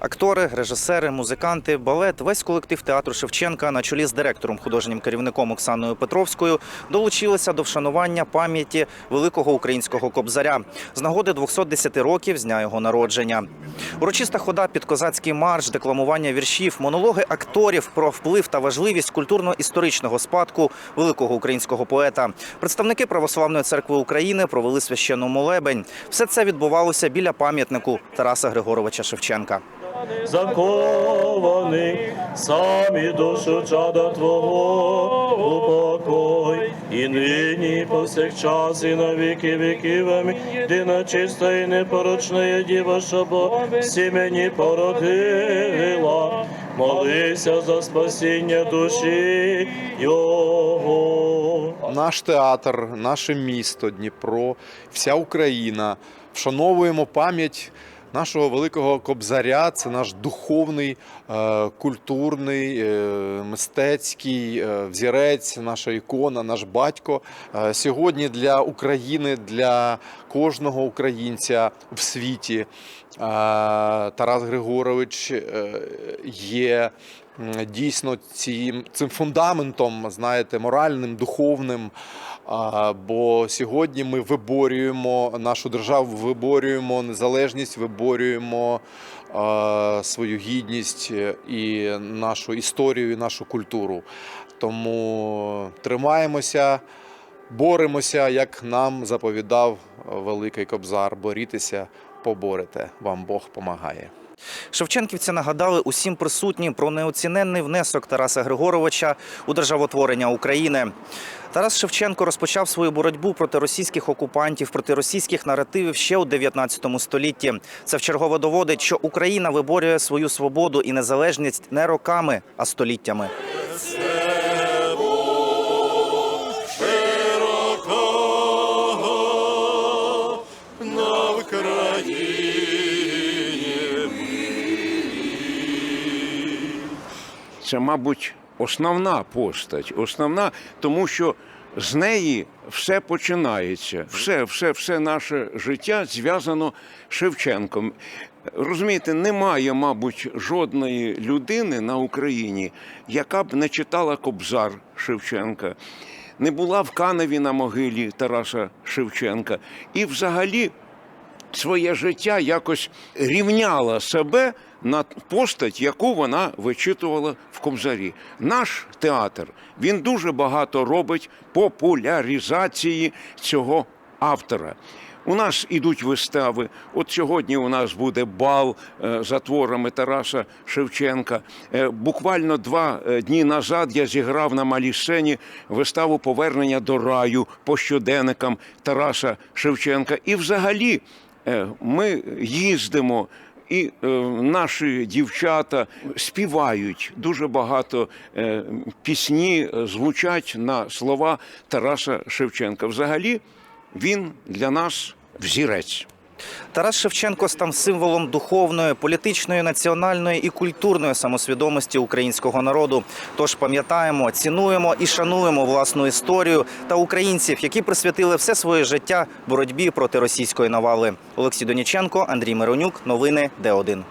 Актори, режисери, музиканти, балет, весь колектив театру Шевченка на чолі з директором, художнім керівником Оксаною Петровською долучилися до вшанування пам'яті великого українського кобзаря з нагоди 210 років з дня його народження. Урочиста хода під козацький марш, декламування віршів, монологи акторів про вплив та важливість культурно-історичного спадку великого українського поета. Представники Православної церкви України провели священну молебень. Все це відбувалося біля пам'ятнику Тараса Григоровича Шевченка. Закований, самі душу чада Твого упокой, і нині, повсякчас, і на віки віків. Амінь. Єдина чиста і непорочна діва, що Бог сімені породила, молися за спасіння душі Його. Наш театр, наше місто Дніпро, вся Україна вшановуємо пам'ять нашого великого кобзаря. Це наш духовний, е, культурний, е, мистецький е, взірець, наша ікона, наш батько. Сьогодні для України, для кожного українця в світі Тарас Григорович є дійсно цим, цим фундаментом, знаєте, моральним, духовним. Бо сьогодні ми виборюємо нашу державу, виборюємо незалежність, виборюємо свою гідність е, і нашу історію, і нашу культуру. Тому тримаємося, боремося, як нам заповідав великий кобзар. Борітеся, поборете. Вам Бог помагає. Шевченківці нагадали усім присутнім про неоціненний внесок Тараса Григоровича у державотворення України. Тарас Шевченко розпочав свою боротьбу проти російських окупантів, проти російських наративів ще у 19 столітті. Це вчергово доводить, що Україна виборює свою свободу і незалежність не роками, а століттями. Це, мабуть, основна постать. Основна, тому що з неї все починається. Все, все, все наше життя зв'язано з Шевченком. Розумієте, немає, мабуть, жодної людини на Україні, яка б не читала Кобзар Шевченка, не була в Каневі на могилі Тараса Шевченка. І взагалі своє життя якось рівняла себе на постать, яку вона вичитувала в Кобзарі. Наш театр він дуже багато робить популяризації цього автора. У нас ідуть вистави. От сьогодні у нас буде бал е, за творами Тараса Шевченка. Е, Буквально два е, дні назад я зіграв на малій сцені виставу Повернення до раю по щоденникам Тараса Шевченка. І взагалі ми їздимо. І е, наші дівчата співають дуже багато е, пісні е, звучать на слова Тараса Шевченка. Взагалі, він для нас взірець. Тарас Шевченко став символом духовної, політичної, національної і культурної самосвідомості українського народу. Тож пам'ятаємо, цінуємо і шануємо власну історію та українців, які присвятили все своє життя боротьбі проти російської навали. Олексій Доніченко, Андрій Миронюк, новини Д1.